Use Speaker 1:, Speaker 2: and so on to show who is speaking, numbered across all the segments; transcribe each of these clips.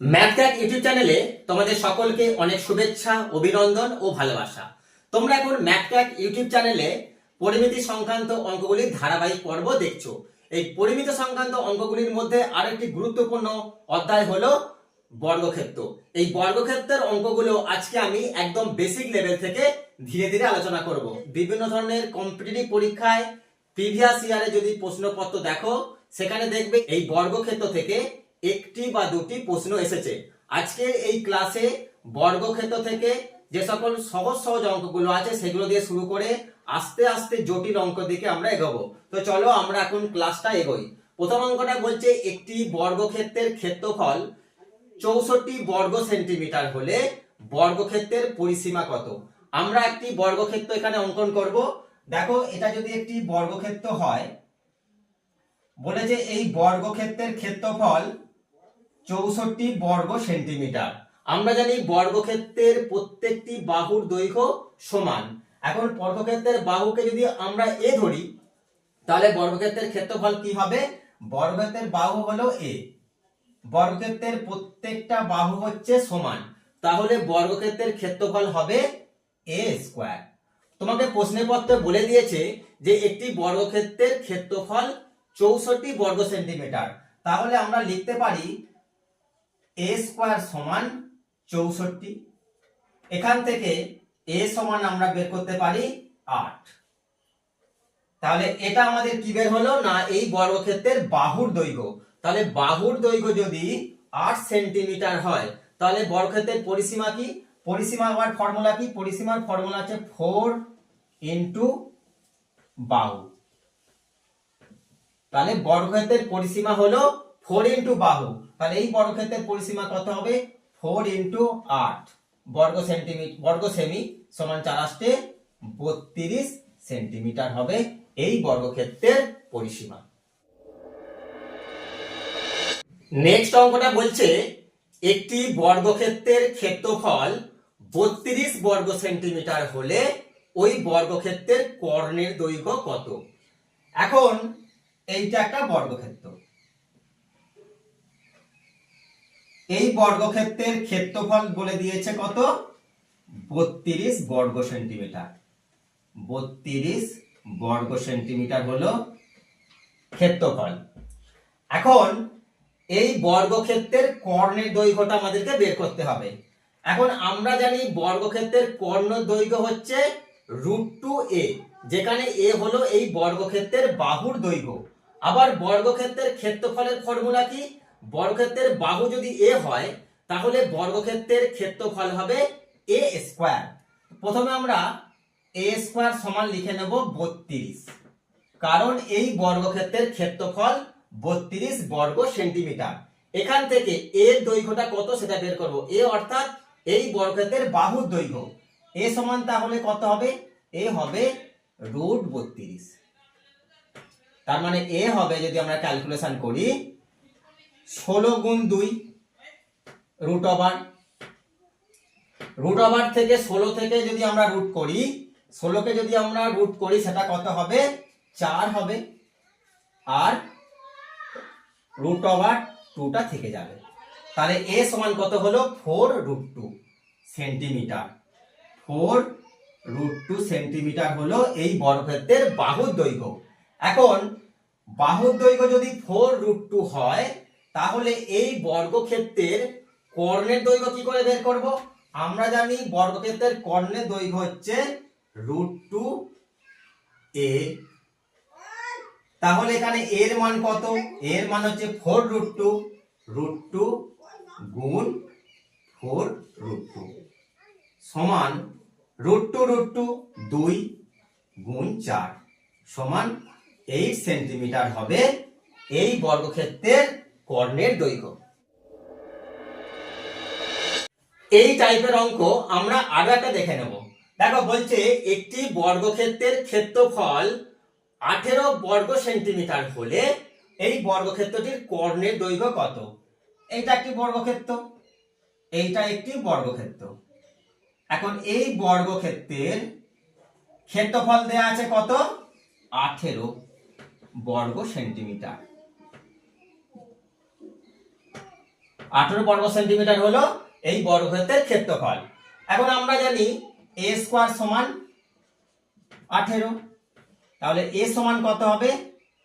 Speaker 1: ম্যাথক্যাট YouTube চ্যানেলে তোমাদের সকলকে অনেক শুভেচ্ছা, অভিনন্দন ও ভালোবাসা। তোমরা এখন ম্যাথক্যাট ইউটিউব চ্যানেলে পরিমিতি সংক্রান্ত অঙ্কগুলির ধারাবাহিক পর্ব দেখছ। এই পরিমিতি সংক্রান্ত অঙ্কগুলির মধ্যে আরেকটি গুরুত্বপূর্ণ অধ্যায় হলো বর্গক্ষেত্র। এই বর্গক্ষেত্রের অঙ্কগুলো আজকে আমি একদম বেসিক লেভেল থেকে ধীরে ধীরে আলোচনা করব। বিভিন্ন ধরনের কম্পিটিটিভ পরীক্ষায় প্রিভিয়াস ইয়ারে যদি প্রশ্নপত্র দেখো, সেখানে দেখবে এই বর্গক্ষেত্র থেকে একটি বা দুটি প্রশ্ন এসেছে। আজকের এই ক্লাসে বর্গক্ষেত্র থেকে যে সকল সহজ সহজ অঙ্কগুলো আছে, সেগুলো দিয়ে শুরু করে আস্তে আস্তে জটিল অঙ্ক দিকে আমরা এগোবো। তো চলো আমরা এখন ক্লাসটা এগোই। প্রথম অঙ্কটা বলছে একটি বর্গক্ষেত্রের ক্ষেত্রফল চৌষট্টি বর্গ সেন্টিমিটার হলে বর্গক্ষেত্রের পরিসীমা কত? আমরা একটি বর্গক্ষেত্র এখানে অঙ্কন করব। দেখো, এটা যদি একটি বর্গক্ষেত্র হয় বলে যে এই বর্গক্ষেত্রের ক্ষেত্রফল চৌষট্টি বর্গ সেন্টিমিটার। আমরা জানি বর্গক্ষেত্রের প্রত্যেকটি বাহুর দৈর্ঘ্য সমান। এখন বর্গক্ষেত্রের বাহুকে যদি আমরা এ ধরি, তাহলে বর্গক্ষেত্রের ক্ষেত্রফল কি হবে? বর্গক্ষেত্রের বাহু হলো এ বর্গক্ষেত্রের প্রত্যেকটা বাহু হচ্ছে সমান। তাহলে বর্গক্ষেত্রের ক্ষেত্রফল হবে এ স্কোয়ার তোমাকে প্রশ্নপত্রে বলে দিয়েছে যে একটি বর্গক্ষেত্রের ক্ষেত্রফল চৌষট্টি বর্গ সেন্টিমিটার। তাহলে আমরা লিখতে পারি এ স্কোয়ার সমান চৌষট্টি। এখান থেকে এ সমান আমরা বের করতে পারি আট। তাহলে এটা আমাদের কি বের হলো? না, এই বর্গক্ষেত্রের বাহুর দৈর্ঘ্য। তাহলে বাহুর দৈর্ঘ্য যদি আট সেন্টিমিটার হয়, তাহলে বর্গক্ষেত্রের পরিসীমা কি? পরিসীমা আবার ফর্মুলা কি? পরিসীমার ফর্মুলা আছে ফোর ইন্টু বাহু। তাহলে বর্গক্ষেত্রের পরিসীমা হলো ফোর ইন্টু বাহু। তাহলে এই বর্গক্ষেত্রের পরিসীমা কত হবে? ফোর ইন্টু আট। বর্গ সেন্টিমিটার বর্গ সেমি সমান চার আসতে বত্রিশ সেন্টিমিটার হবে এই বর্গক্ষেত্রের পরিসীমা। নেক্সট অঙ্কটা বলছে একটি বর্গক্ষেত্রের ক্ষেত্রফল বত্রিশ বর্গ সেন্টিমিটার হলে ওই বর্গক্ষেত্রের কর্ণের দৈর্ঘ্য কত? এখন এইটা একটা বর্গক্ষেত্র। এই বর্গক্ষেত্রের ক্ষেত্রফল বলে দিয়েছে কত? বত্রিশ বর্গ সেন্টিমিটার। বত্রিশ বর্গ সেন্টিমিটার হলো ক্ষেত্রফল। এখন এই বর্গক্ষেত্রের কর্ণের দৈর্ঘ্যটা আমাদেরকে বের করতে হবে। এখন আমরা জানি বর্গক্ষেত্রের কর্ণ দৈর্ঘ্য হচ্ছে রুট টু এ, যেখানে এ হলো এই বর্গক্ষেত্রের বাহুর দৈর্ঘ্য। আবার বর্গক্ষেত্রের ক্ষেত্রফলের ফর্মুলা কি? বর্গক্ষেত্রের বাহু যদি এ হয়, তাহলে বর্গক্ষেত্রের ক্ষেত্রফল হবে এ স্কোয়ার প্রথমে আমরা এ স্কোয়ার সমান লিখে নেব বত্রিশ। কারণ এই বর্গক্ষেত্রের ক্ষেত্রফল বত্রিশ বর্গ সেন্টিমিটার। এখান থেকে এর দৈর্ঘ্যটা কত সেটা বের করব। এ অর্থাৎ এই বর্গক্ষেত্রের বাহুর দৈর্ঘ্য। এ সমান তাহলে কত হবে? এ হবে রুট বত্রিশ। তার মানে এ হবে যদি আমরা ক্যালকুলেশন করি ষোলো গুণ দুই রুট ওভার রুট ওভার থেকে ষোলো থেকে যদি আমরা রুট করি, ষোলোকে যদি আমরা রুট করি, সেটা কত হবে? চার হবে। আর রুট ওভার টুটা থেকে যাবে। তাহলে এ সমান কত হলো? Four root two centimetre four root two centimetre হলো এই বর্গক্ষেত্রের বাহুর দৈর্ঘ্য। এখন বাহুর দৈর্ঘ্য যদি ফোর রুট টু হয় তাহলে এই বর্গক্ষেত্রের কর্ণের দৈর্ঘ্য কি করে বের করব? আমরা জানি বর্গক্ষেত্রের কর্ণের দৈর্ঘ্য হচ্ছে রুট টু এ। তাহলে এখানে এর মান কত? এর মান হচ্ছে four root two root two গুণ ফোর রুট টু সমান রুট টু রুট টু দুই গুণ চার সমান এইট সেন্টিমিটার হবে এই বর্গক্ষেত্রের কর্ণের দৈর্ঘ্য। এই টাইপের অঙ্ক আমরা আরও একটা দেখে নেব। দেখো, বলছে একটি বর্গক্ষেত্রের ক্ষেত্রফল আঠেরো বর্গ সেন্টিমিটার হলে এই বর্গক্ষেত্রটির কর্ণের দৈর্ঘ্য কত? এইটা একটি বর্গক্ষেত্র। এইটা একটি বর্গক্ষেত্র। এখন এই বর্গক্ষেত্রের ক্ষেত্রফল দেয়া আছে কত? আঠেরো বর্গ সেন্টিমিটার। আঠেরো বর্গ সেন্টিমিটার হলো এই বর্গক্ষেত্রের ক্ষেত্রফল। এখন আমরা জানি এ স্কোয়ার সমান আঠেরো। তাহলে এ সমান কত হবে?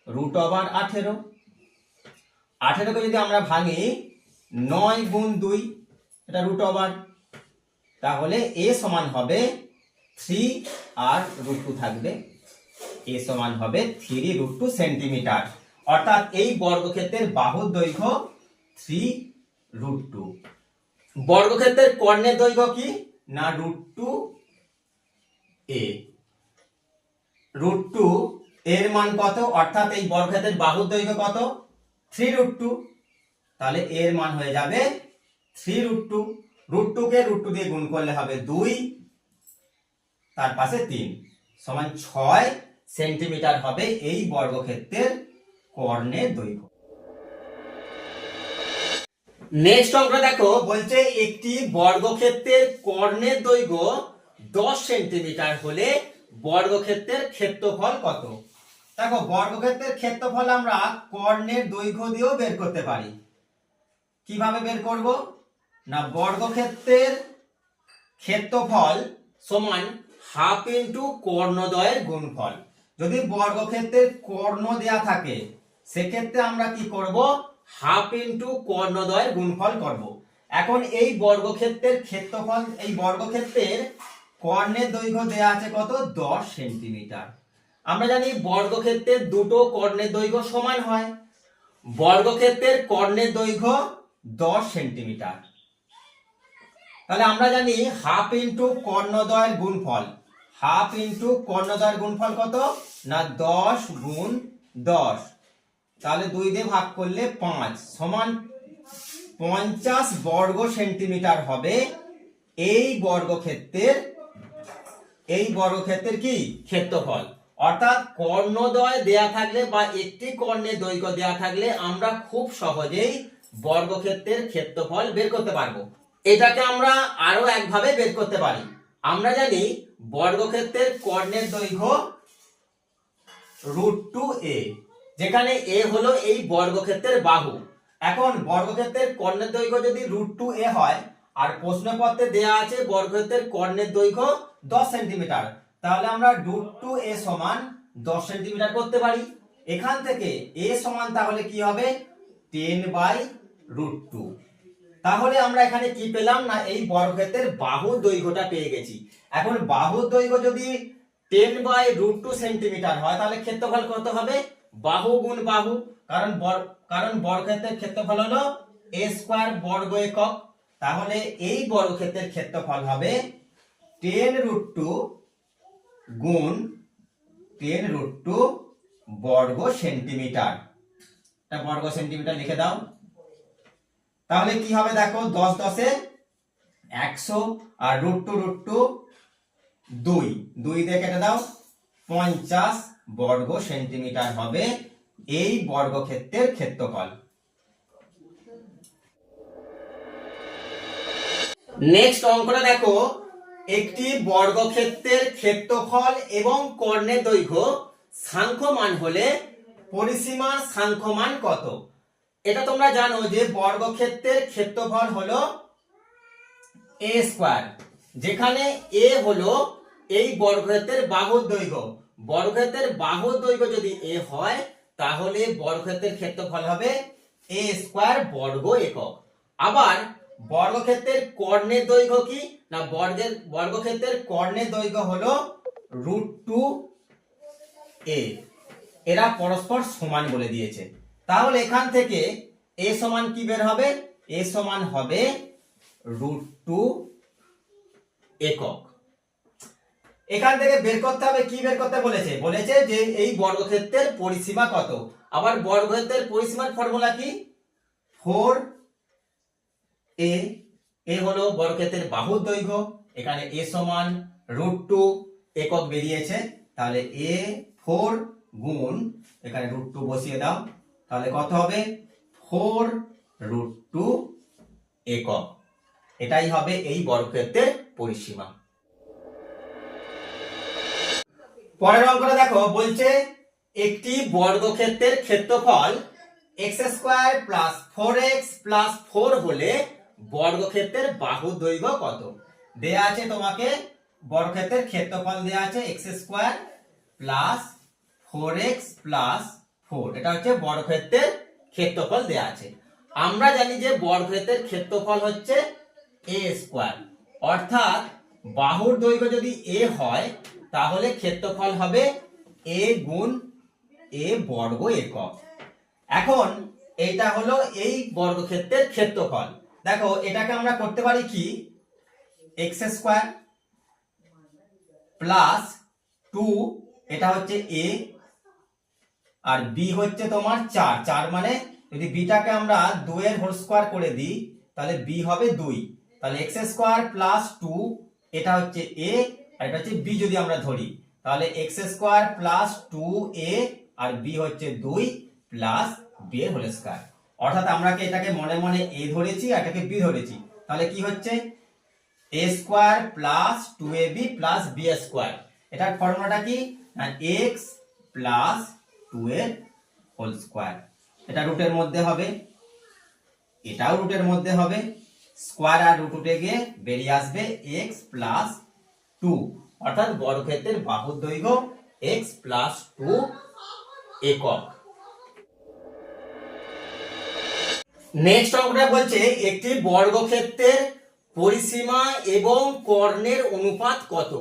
Speaker 1: রুট ওভার আঠেরো। আঠেরোকে যদি আমরা ভাঙি, নয় গুণ দুই, এটা রুট ওভার তাহলে এ সমান হবে থ্রি আর রুট টু থাকবে। এ সমান হবে থ্রি রুট টু সেন্টিমিটার অর্থাৎ এই বর্গক্ষেত্রের বাহুর দৈর্ঘ্য থ্রি রুট টু বর্গক্ষেত্রের কর্ণের দৈর্ঘ্য কি? না রুট টু এ রুট টু এর মান কত? অর্থাৎ এই বর্গক্ষেত্রের বাহুর দৈর্ঘ্য কত? থ্রি রুট টু তাহলে এর মান হয়ে যাবে three root two root two কে রুট টু দিয়ে গুণ করলে হবে দুই, তার পাশে তিন। সমান ছয় সেন্টিমিটার হবে এই বর্গক্ষেত্রের কর্ণের দৈর্ঘ্য। নেক্সট অঙ্ক দেখো। বলছে একটি বর্গক্ষেত্রের কর্ণের দৈর্ঘ্য দশ সেন্টিমিটার হলে বর্গক্ষেত্রের ক্ষেত্রফল কত? দেখো, বর্গক্ষেত্রের ক্ষেত্রফল আমরা কর্ণের দৈর্ঘ্য দিয়েও বের করতে পারি। কীভাবে বের করব? না, বর্গক্ষেত্রের ক্ষেত্রফল সমান হাফ ইন্টু কর্ণদয়ের গুণফল। যদি বর্গক্ষেত্রের কর্ণ দেয়া থাকে, সেক্ষেত্রে আমরা কি করব? হাফ ইন্টু কর্ণদয়ের গুণফল করব। এখন এই বর্গক্ষেত্রের ক্ষেত্রফল, এই বর্গক্ষেত্রের কর্ণের দৈর্ঘ্য দেয়া আছে কত? দশ সেন্টিমিটার। আমরা জানি বর্গক্ষেত্রের দুটো কর্ণের দৈর্ঘ্য সমান হয়। বর্গক্ষেত্রের কর্ণের দৈর্ঘ্য দশ সেন্টিমিটার। তাহলে আমরা জানি হাফ ইন্টু কর্ণদয়ের গুণফল। হাফ ইন্টু কর্ণদয়ের গুণফল কত? না, দশ গুণ দশ। তাহলে দুই দিয়ে ভাগ করলে পাঁচ সমান পঞ্চাশ বর্গ সেন্টিমিটার হবে এই বর্গক্ষেত্রের এই বর্গক্ষেত্রের কি? ক্ষেত্রফল। অর্থাৎ কর্ণদয় দেয়া থাকলে বা একটি কর্ণের দৈর্ঘ্য দেয়া থাকলে আমরা খুব সহজেই বর্গক্ষেত্রের ক্ষেত্রফল বের করতে পারব। এটাকে আমরা আরও একভাবে বের করতে পারি। আমরা জানি বর্গক্ষেত্রের কর্ণের দৈর্ঘ্য রুট টু এ। যেখানে এ হলো এই বর্গক্ষেত্রের বাহু। এখন বর্গক্ষেত্রের কর্ণের দৈর্ঘ্য যদি রুট টু এ হয়, আর প্রশ্নপত্রে দেয়া আছে বর্গক্ষেত্রের কর্ণের দৈর্ঘ্য দশ সেন্টিমিটার তাহলে আমরা রুট টু এ সমান দশ সেন্টিমিটার করতে পারি। এখান থেকে এ সমান তাহলে কি হবে? টেন বাই রুট টু তাহলে আমরা এখানে কি পেলাম? না, এই বর্গক্ষেত্রের বাহুর দৈর্ঘ্যটা পেয়ে গেছি। এখন বাহুর দৈর্ঘ্য যদি ten by root two centimetre হয়, তাহলে ক্ষেত্রফল কত হবে? বাহু গুণ বাহু, কারণ কারণ বর্গক্ষেত্রের ক্ষেত্রফল হলো এ স্কোয়ার বর্গ একক। তাহলে এই বর্গক্ষেত্রের ক্ষেত্রফল হবে টেন রুট টু গুণ টেন রুট টু বর্গ সেন্টিমিটার বর্গ সেন্টিমিটার লিখে দাও। তাহলে কি হবে দেখো, দশ দশে একশো, আর রুট টু রুট টু দুই। দুই দিয়ে দাও। পঞ্চাশ বর্গ সেন্টিমিটার হবে এই বর্গক্ষেত্রের ক্ষেত্রফল। নেক্সট অঙ্কটা দেখো। একটি বর্গক্ষেত্রের ক্ষেত্রফল এবং কর্ণের দৈর্ঘ্য সাংখ্যমান হলে পরিসীমার সাংখ্যমান কত? এটা তোমরা জানো যে বর্গক্ষেত্রের ক্ষেত্রফল হলো এ স্কোয়ার যেখানে এ হলো এই বর্গক্ষেত্রের বাহুর দৈর্ঘ্য বর্গক্ষেত্রের বাহুর দৈর্ঘ্য যদি এ হয়, তাহলে বর্গক্ষেত্রের ক্ষেত্রফল হবে এ স্কোয়ার বর্গ একক। আবার বর্গক্ষেত্রের কর্ণের দৈর্ঘ্য কি? না, বর্গের, বর্গক্ষেত্রের কর্ণের দৈর্ঘ্য হলো রুট টু এ। এরা পরস্পর সমান বলে দিয়েছে। তাহলে এখান থেকে এ সমান কি বের হবে? এ সমান হবে রুট টু একক। এখান থেকে বের করতে হবে, কি বের করতে বলেছে? বলেছে যে এই বর্গক্ষেত্রের পরিসীমা কত? আবার বর্গক্ষেত্রের পরিসীমার ফর্মুলা কি? ফোর এ এ হলো বর্গক্ষেত্রের বাহুর দৈর্ঘ্য, এখানে এ সমান রুট টু একক বেরিয়েছে, তাহলে এ ফোর গুণ, এখানে রুট টু বসিয়ে দাও, তাহলে কত হবে? ফোর রুট টু একক। এটাই হবে এই বর্গক্ষেত্রের পরিসীমা। পরের অঙ্কটা দেখো, বলছে একটি বর্গক্ষেত্রের ক্ষেত্রফল x square plus four x plus four হলে বর্গক্ষেত্রের বাহু দৈর্ঘ্য কত? দেয়া আছে তোমাকে, বর্গক্ষেত্রের ক্ষেত্রফল দেয়া আছে x square plus four x plus four এটা হচ্ছে বর্গক্ষেত্রের ক্ষেত্রফল দেয়া আছে। আমরা জানি যে বর্গক্ষেত্রের ক্ষেত্রফল হচ্ছে এ স্কোয়ার অর্থাৎ বাহুর দৈর্ঘ্য যদি এ হয় তাহলে ক্ষেত্রফল হবে এ গুণ এ বর্গ একক। এখন এইটা হলো এই বর্গক্ষেত্রের ক্ষেত্রফল। দেখো, এটাকে আমরা করতে পারি কি? এক্স স্কোয়ার প্লাস টু এটা হচ্ছে এ আর বি হচ্ছে তোমার চার। চার মানে যদি বিটাকে আমরা দুইয়ের হোল স্কোয়ার করে দিই, তাহলে বি হবে দুই। তাহলে এক্স স্কোয়ার প্লাস টু এটা হচ্ছে এ এটা হচ্ছে বি যদি আমরা ধরি, তাহলে x square plus two a R b হচ্ছে দুই প্লাস বি এর হোল স্কোয়ার অর্থাৎ আমরা এটাকে মনে মনে এ ধরেছি আর এটাকে বি ধরেছি? তাহলে কি হচ্ছে? A square plus two a b plus b square এটার ফর্মুলাটা কি? না এক্স প্লাস টু এর হোল স্কোয়ার এটা রুটের মধ্যে হবে। এটাও রুটের মধ্যে হবে। স্কোয়ার আর রুট উঠে গিয়ে বেরিয়ে আসবে এক্স প্লাস টু অর্থাৎ বর্গক্ষেত্রের বাহুর দৈর্ঘ্য এক্স প্লাস টু একক। নেক্সট অঙ্কটা বলছে একটি বর্গক্ষেত্রের পরিসীমা এবং কর্ণের অনুপাত কত?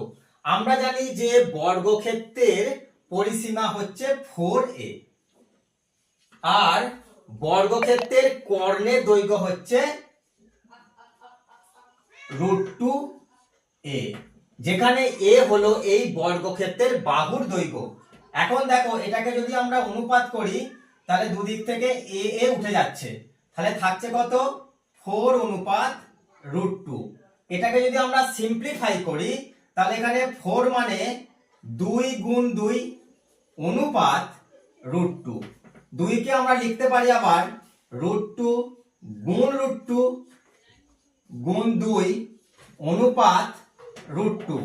Speaker 1: আমরা জানি যে বর্গক্ষেত্রের পরিসীমা হচ্ছে ফোর এ আর বর্গক্ষেত্রের কর্ণের দৈর্ঘ্য হচ্ছে রুট টু এ যেখানে এ হলো এই বর্গক্ষেত্রের বাহুর দৈর্ঘ্য। এখন দেখো, এটাকে যদি আমরা অনুপাত করি, তাহলে দুদিক থেকে এ এ উঠে যাচ্ছে। তাহলে থাকছে কত? ফোর অনুপাত রুট টু। এটাকে যদি আমরা সিম্পলিফাই করি, তাহলে এখানে ফোর মানে দুই গুণ দুই অনুপাত রুট টু। দুইকে আমরা লিখতে পারি আবার রুট টু গুণ রুট টু গুণ দুই অনুপাত রুট টু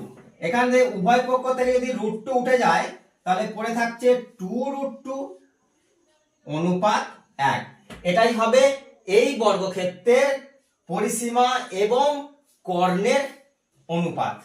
Speaker 1: এখান থেকে উভয় পক্ষ থেকে যদি রুট টু উঠে যায়, তাহলে পড়ে থাকছে টু রুট টু অনুপাত এক। এটাই হবে এই বর্গক্ষেত্রের পরিসীমা এবং কর্ণের অনুপাত।